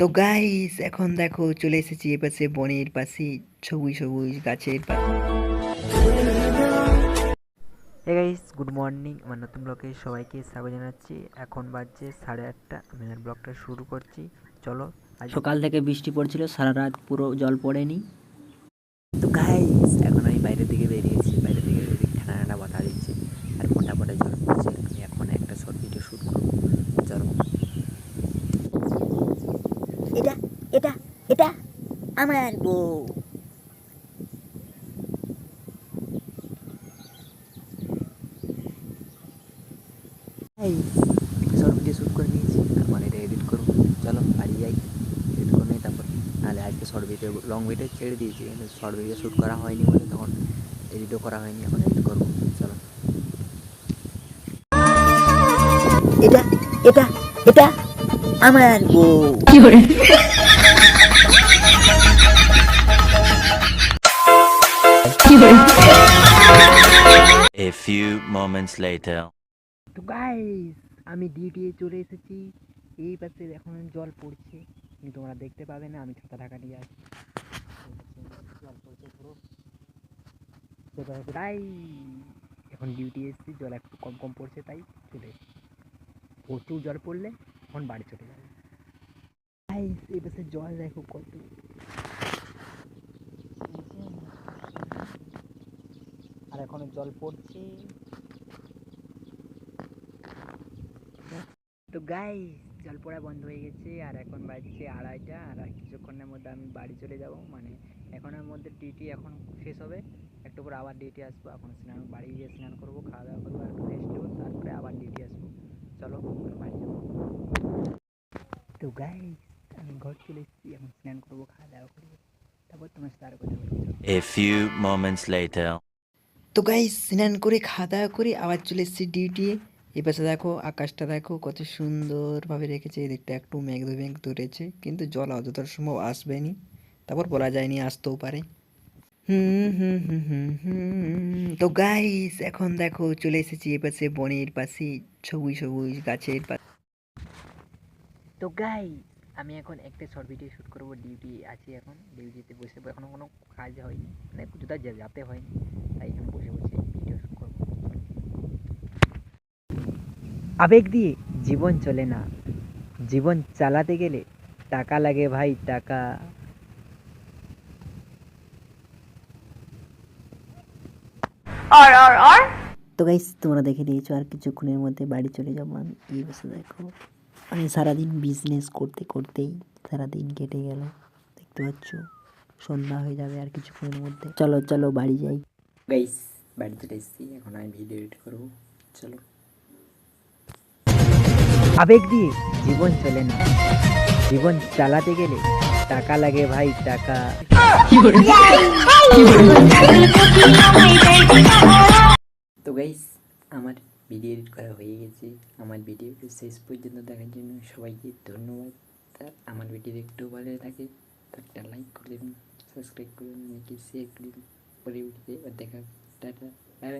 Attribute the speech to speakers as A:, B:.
A: তো গাইস এখন দেখো চলে এসেছি এপাশে বনের পাশে সবুজ সবুজ গাছের পাশে গাইস গুড মর্নিং আমার নতুন ব্লগে সবাইকে স্বাগত জানাচ্ছি। এখন বাজছে সাড়ে আটটা। আমি আমার ব্লগটা শুরু করছি। চলো আজ
B: সকাল থেকে বৃষ্টি পড়ছিল সারা রাত পুরো জল পড়েনি। তো গাইস এখন আমি বাইরের দিকে বেরিয়েছি বাইরের দিকে বেরিয়ে ঠান্ডা ঠান্ডা বাতা দিচ্ছে আর মোটা মোটা জল পড়ছে আমি এখন একটা শর্ট ভিডিও শ্যুট করব চলো
C: এটা এটা আমার বউ।
B: শর্ট ভিডিও শ্যুট করে নিয়েছি এখন এটা এডিট করব। চলো বাড়ি যাই এডিট করে নিই তারপর নাহলে আজকে শর্ট ভিডিও লং ভিডিও ছেড়ে দিয়েছি কিন্তু শর্ট ভিডিও শ্যুট করা হয়নি বলে তখন এডিটও করা হয়নি এখন এডিট করব। চলো।
C: এটা এটা এটা আমার বউ।
D: Few moments later.
A: তো গাইস আমি ডিউটি চলে এসেছি। এই পাশে এখন জল পড়ছে। কিন্তু তোমরা দেখতে পাবে না, আমি ছাতা ঢাকা নিয়ে আছি জল পড়ছে পুরো তাই এখন ডিউটি এসেছি। জল একটু কম কম পড়ছে, তাই চলে প্রচুর জল পড়লে, এখন বাড়ি চলে যাবে। এই পাশে জল দেখো কত। আর এখনও জল পড়ছে। তো গাই জল পড়া বন্ধ হয়ে গেছে, আর এখন বাজছে আড়াইটা, আর কিছুক্ষণের মধ্যে আমি বাড়ি চলে যাব। মানে এখনের মধ্যে ডিউটি এখন শেষ হবে। একটু পরে আবার ডিউটি আসব। এখন স্নান, বাড়ি গিয়ে স্নান করব, খাওয়া দাওয়া করব, একটু রেস্ট নেব, তারপরে আবার ডিউটি আসব। চলো বাড়ি যাব। তো গাই আমি ঘর চলে এসেছি, এখন স্নান করব, খাওয়া দাওয়া করব। তারপর তোমার সাথে কথা বলব।
D: A few moments later.
A: তো গাইস স্নান করে খাওয়া দাওয়া করে আবার চলে এসেছি ডিউটি এই পাশে দেখো, আকাশটা দেখো, কত সুন্দরভাবে রেখেছে। এই দিকটা একটু মেঘ মেঘ ধরেছে, কিন্তু জল অযথার সম্ভব আসবেনি। তারপর বলা যায়নি, আসতেও পারে। তো গাইস এখন দেখো, চলে এসেছি এই পাশে বনের পাশে, সবুজ সবুজ গাছের পাশে। তো গাইস আমি এখন একটা শর্ট ভিডিও শ্যুট করব ডিউটি আছি এখন। ডিউটিতে বসে, এখনও কোনো কাজ হয়নি মানে কোথাও যেতে হয়নি, তাই এখানে বসে বসে ভিডিও শ্যুট করব আবেগ দিয়ে জীবন চলে না। জীবন চালাতে গেলে টাকা লাগে ভাই টাকা। আর আর আর?
B: তো গাইস তোমরা দেখে দিয়েছ আর কিছুক্ষণের মধ্যে বাড়ি চলে যাব আমি। এই বসে দেখো। আমি সারাদিন বিজনেস করতে করতেই সারাদিন কেটে গেল। দেখতে পাচ্ছ? সন্ধ্যা হয়ে যাবে আর কিছুক্ষণের মধ্যে। চলো চলো বাড়ি যাই। গাইস বাড়ি চলে এসেছি। এখন আমি ভিডিও এডিট করব। চলো।
A: আবেগ দিয়ে জীবন চলে না। জীবন চালাতে গেলে টাকা লাগে ভাই, টাকা।
B: তো গাইস আমার ভিডিও এডিট করা হয়ে গেছে। আমার ভিডিওটি শেষ পর্যন্ত দেখার জন্য সবাইকে ধন্যবাদ। আর আমার ভিডিও একটু ভালো থাকে একটা লাইক করে দেবেন সাবস্ক্রাইব করে দেবেন শেয়ার করে দেবেন। পরে ভিডিওতে দেখা টাটা বাই